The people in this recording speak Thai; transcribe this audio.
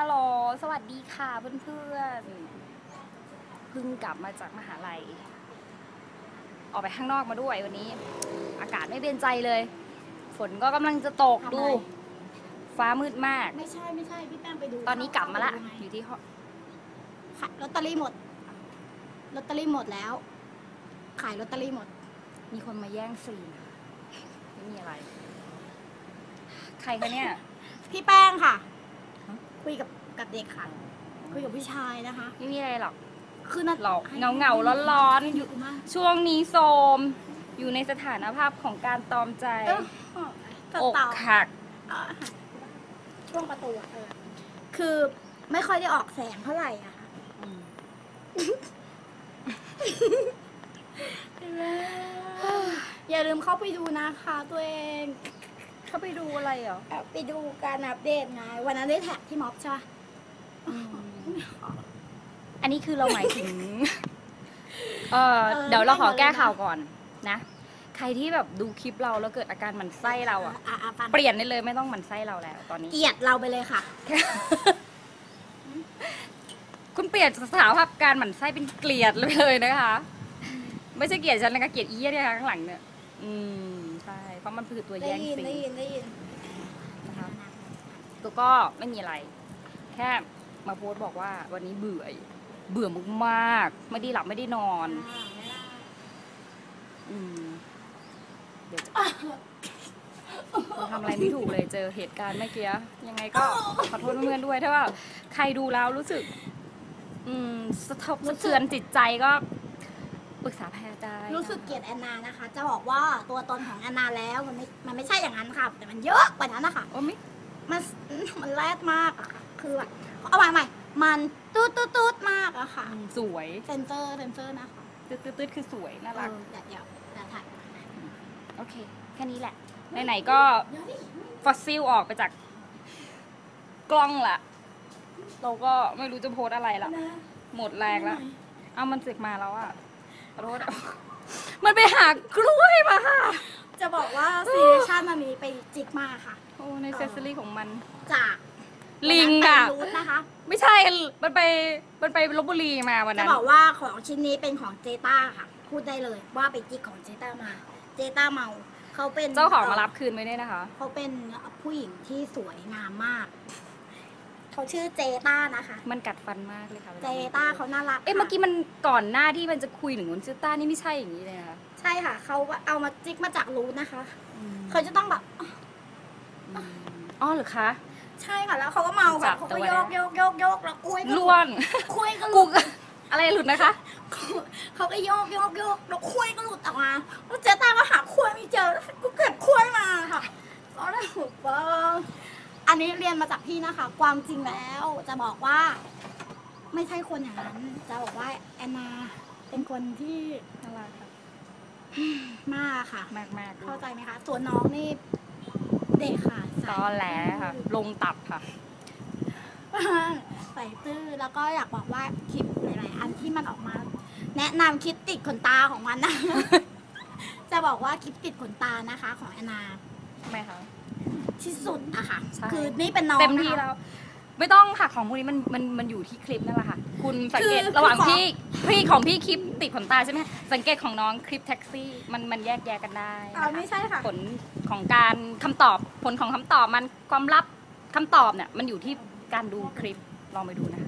ฮัลโหล สวัสดีค่ะเพื่อนๆเพิ่งกลับมาจากมหาลัย ออกไปข้างนอกมาด้วยวันนี้ อากาศไม่เป็นใจเลย ฝนก็กำลังจะตกทำอะไรดู ฟ้ามืดมาก ไม่ใช่ไม่ใช่พี่แป้งไปดูตอนนี้กลับมาละเขดูไงอยู่ที่ห้องขายลอตเตอรี่หมดลอตเตอรี่หมดแล้ว ขายลอตเตอรี่หมด มีคนมาแย่งซีนไม่มีอะไร ใครคะเนี่ย พี่แป้งค่ะฮะ คุยกับกับเด็กค่ะ คุยกับผู้ชายนะคะ ไม่มีอะไรหรอก คือนัดหรอกเหงาๆร้อนๆอยู่มากช่วงนี้โซมอยู่ในสถานภาพของการตอมใจเออจะอกต่อหักอ่าช่วงประตูอะเออคือไม่ค่อยได้ออกแสงเท่าไหร่อะค่ะอย่าลืมเข้าไปดูนะคะตัวเอง เขาไปดูอะไรเหรอ ไปดูการอัปเดตไงวันนั้นได้แท็กที่ม็อบใช่ปะอันนี้คือเราหมายถึง เออเดี๋ยวเราขอแก้ข่าวก่อนนะ ใครที่แบบดูคลิปเราแล้วเกิดอาการหมันไส้เราอะอะอะฟังเปลี่ยนได้เลยไม่ต้องหมันไส้เราแล้ว ตอนนี้ เกลียดเราไปเลยค่ะ คุณเปลี่ยนสถาพาพการหมั่นไส้เป็นเกลียดเลยนะคะ ไม่ใช่เกลียดฉันนะคะเกลียดอีเหี้ยเนี่ยข้างหลังเนี่ย อืมใช่เพราะมันคือตัวได้แย่งยินซีได้ยินได้ยินนะคะตัวก็ไม่มีอะไร แค่มาโพสต์บอกว่าวันนี้เบื่อเบื่อมากๆไม่ได้หลับไม่ได้นอนอืมเดี๋ยวจะเราทำอะไรไม่ถูกเลยเจอเหตุการณ์เมื่อกี้ยังไงก็ขอโทษเพื่อนๆด้วยถ้าว่าใครดูแล้วรู้สึก อืมสะทบสะเทือนจิตใจก็ ปรึกษาแพทย์ได้รู้สึกเกลียดแอนนานะคะ จะบอกว่าตัวตนของแอนนาแล้วมันไม่ มันไม่ใช่อย่างนั้นค่ะ แต่มันเยอะกว่านั้นนะคะโอ้ไม่มันมันแรดมากอะค่ะ คือแบบเอาใหม่ใหม่มันตูดตูดตูดมากอะค่ะ สวย เซนเซอร์เซนเซอร์นะคะตืดตืดๆๆคือสวยน่าเอรักอเดี๋ยวเดี๋ยวเดี๋ยวถ่ายโอเค แค่นี้แหละ ไหนๆก็เดี๋ยวดิฟอสซิลออกไปจากกล้องละเราก็ไม่รู้จะโพสอะไรละนะหมดแรงแล้วเอามันสึกมาแล้วอะ ขอโทษ มันไปหากล้วยมาค่ะ จะบอกว่าซีเรชั่นมันมีไปจิกมาค่ะ โอ้ในเซสซอรี่ของมัน จากลิงอะรูทนะคะ ไม่ใช่ มันไป มันไปลบบุรีมาวันจะนั้นบอกว่าของชิ้นนี้เป็นของเจต้าค่ะ พูดได้เลยว่าไปจิกของเจต้ามา เจต้าเมาเขาเป็นเจ้าของมารับคืนไว้ด้วยนะคะ เขาเป็นผู้หญิงที่สวยงามมาก เขาชื่อเจต้านะคะ มันกัดฟันมากเลยค่ะเจต้าเขาน่ารัก เอ๊ะค่ะเมื่อกี้มันก่อนหน้าที่มันจะคุยถึงคนชื่อต้านี่ไม่ใช่อย่างนี้เลยนะคะใช่ค่ะ เขาเอามาจิกมาจากรูทนะคะ เขาจะต้องแบบอืมอ๋อเหรือคะ ใช่ค่ะ แล้วเขาก็เมาจัค่ะบเขาตัก็วโยได้กโยกโยกโยกแล้วคุยก็หล้ลุวดนคุยก็หกูลุดก็อะไรหลุดนะคะ เขาก็โยกโยกโยกแล้วคุยก็หลุดออกมาแล้วเจต้าก็หาคุยไม่เจอ กูเก็บคุยมาค่ะก็ได้หุบบ้าง อันนี้เรียนมาจากพี่นะคะ ความจริงแล้วจะบอกว่า ไม่ใช่คนอย่างนั้น จะบอกว่าแอนนาเป็นคนที่น่ารักค่ะมากค่ะ มากมากๆเข้าใจไหมคะส่วนน้องนี่เด็กค่ะตอแหลค่ะ ลงตับค่ะใส่ตื้อแล้วก็อยากบอกว่าคลิปหลายๆอันที่มันออกมา แนะนำคลิปติดขนตาของมันนะ จะบอกว่าคลิปติดขนตานะคะ ของแอนนาทำไมคะ ที่สุดอะค่ะใช่ คือนี่เป็นน้องเต็มที่นะคะ แล้ว ไม่ต้องค่ะของพวกนี้มันมันมันอยู่ที่คลิปนั่นแหละค่ะ คุณสังเกตคือระหว่างคือของพี่พี่ของพี่คลิปติดขนตาใช่ไหมสังเกตของน้องคลิปแท็กซี่มันมันแยกแยะกันได้นะอ่าคะ ไม่ใช่ค่ะ ผลของการคำตอบผลของคำตอบมันความลับคำตอบเนี่ยมันอยู่ที่การดูคลิปลองไปดูนะคะลองดู